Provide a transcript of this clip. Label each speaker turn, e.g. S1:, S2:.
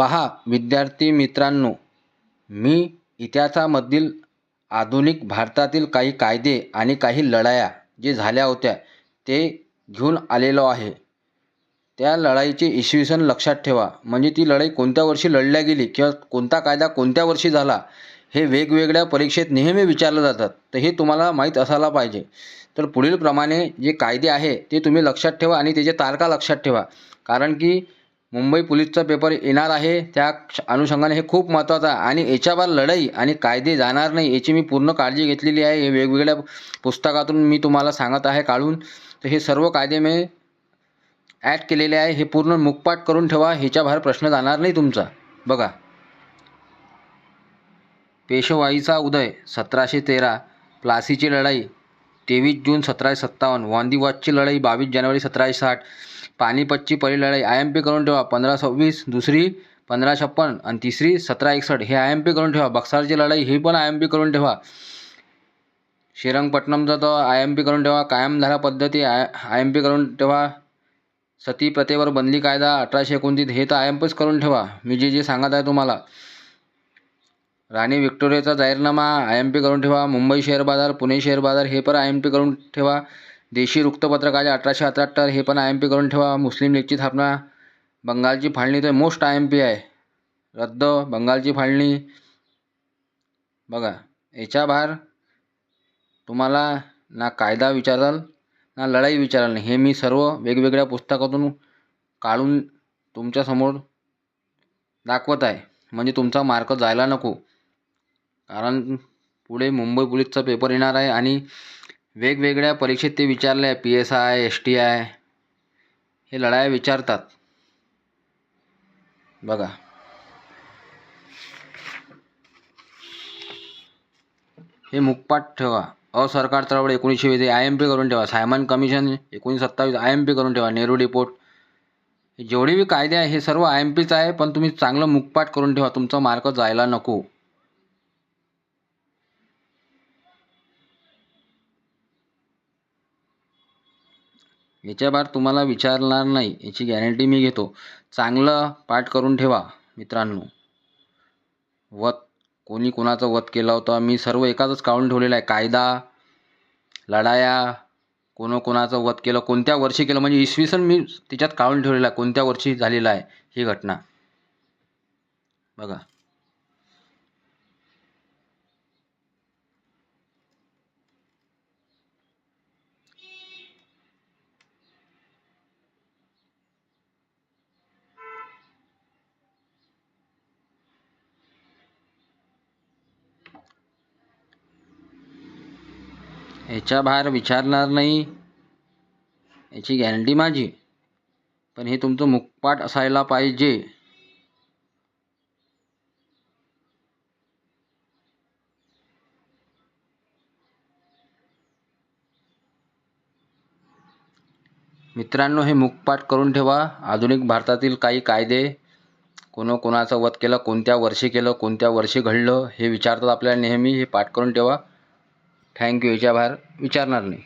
S1: पहा विद्यार्थी मित्रांनो मी इतिहासामधील आधुनिक भारतातील काही कायदे आणि काही लढाया जे झाल्या होत्या ते घेऊन आलेलो आहे. त्या लढाईचे इसवी सन लक्षात ठेवा. म्हणजे ती लढाई कोणत्या वर्षी लढल्या गेली किंवा कोणता कायदा कोणत्या वर्षी झाला हे वेगवेगळ्या परीक्षेत नेहमी विचारलं जातात. तर हे तुम्हाला माहीत असायला पाहिजे. तर पुढीलप्रमाणे जे कायदे आहे ते तुम्ही लक्षात ठेवा आणि त्याच्या तारखा लक्षात ठेवा. कारण की मुंबई पोलीसचा पेपर येणार आहे. त्या अनुषंगाने हे खूप महत्त्वाचं आहे. आणि याच्यावर लढाई आणि कायदे जाणार नाही याची मी पूर्ण काळजी घेतलेली आहे. हे वेगवेगळ्या पुस्तकातून मी तुम्हाला सांगत आहे काढून. तर हे सर्व कायदे मी ॲड केलेले आहे. हे पूर्ण मुखपाठ करून ठेवा. ह्याच्या बाहेर प्रश्न जाणार नाही तुमचा. बघा. पेशवाईचा उदय सतराशे तेरा. प्लासीची लढाई. तेवीस जून सतराशे सत्तावन्न. वांदिवादची लढाई बावीस जानेवारी सतराशे साठ. पानिपतची पहिली लढाई आय एम पी करून ठेवा पंधरा सव्वीस. दुसरी पंधरा छप्पन. आणि तिसरी सतरा एकसष्ट. हे आय एम पी करून ठेवा. बक्सारची लढाई ही पण आय एम पी करून ठेवा. श्रीरंगपट्टणमचा तो आय एम पी करून ठेवा. कायमधारा पद्धती आय आय एम पी करून ठेवा. सती प्रथेवर बंदी कायदा अठराशे एकोणतीस. हे तर आय एम पीच करून ठेवा. मी जे जे सांगत आहे तुम्हाला. राणी व्हिक्टोरियाचा जाहीरनामा आय एम पी करून ठेवा मुंबई शेअर बाजार पुणे शेअर बाजार हे पण आय एम पी करून ठेवा देशी वृत्तपत्रकाचे अठराशे अठ्याहत्तर हे पण आय एम पी करून ठेवा मुस्लिम लीगची स्थापना बंगालची फाळणी तर मोस्ट आय एम पी आहे. रद्द बंगालची फाळणी. बघा याच्या बाहेर तुम्हाला ना कायदा विचाराल ना लढाई विचाराल हे मी सर्व वेगवेगळ्या पुस्तकातून काढून तुमच्यासमोर दाखवत आहे. म्हणजे तुमचा मार्क जायला नको. कारण पुढे मुंबई पोलीसचा पेपर येणार आहे आणि वेगवेगळ्या परीक्षेत ते विचारले आहे P S I S T I हे लढाया विचारतात. बघा. हे मुखपाट ठेवा. असरकार चळवळ एकोणीसशे वीस आय एम पी करून ठेवा. सायमन कमिशन एकोणीसशे सत्तावीस आय एम पी करून ठेवा. नेहरू रिपोर्ट जेवढे बी कायदे आहे हे सर्व आय एम पीच आहे पण तुम्ही चांगलं मुखपाट करून ठेवा. तुमचा मार्क जायला नको. याच्याबाहेर तुम्हाला विचारणार नाही याची गॅरंटी मी घेतो. चांगलं पाठ करून ठेवा मित्रांनो. वध कोणी कोणाचा वध केला होता मी सर्व एकातच काढून ठेवलेलं आहे. कायदा लढाया कोण कोणाचं वध केलं कोणत्या वर्षी केलं म्हणजे इसवी सन मी तिच्यात काढून ठेवलेला आहे कोणत्या वर्षी झालेलं आहे ही घटना. बघा. ह्याच्या बाहेर विचारणार नाही. याची गॅरंटी माझी. पण हे तुमचं मुखपाठ असायला पाहिजे. मित्रांनो हे मुखपाठ करून ठेवा. आधुनिक भारतातील काही कायदे. कोणा कोणाचं वध केलं कोणत्या वर्षी केलं कोणत्या वर्षी घडलं हे विचारतात आपल्याला नेहमी. हे पाठ करून ठेवा. थँक्यू याच्या बाहेर विचारणार नाही.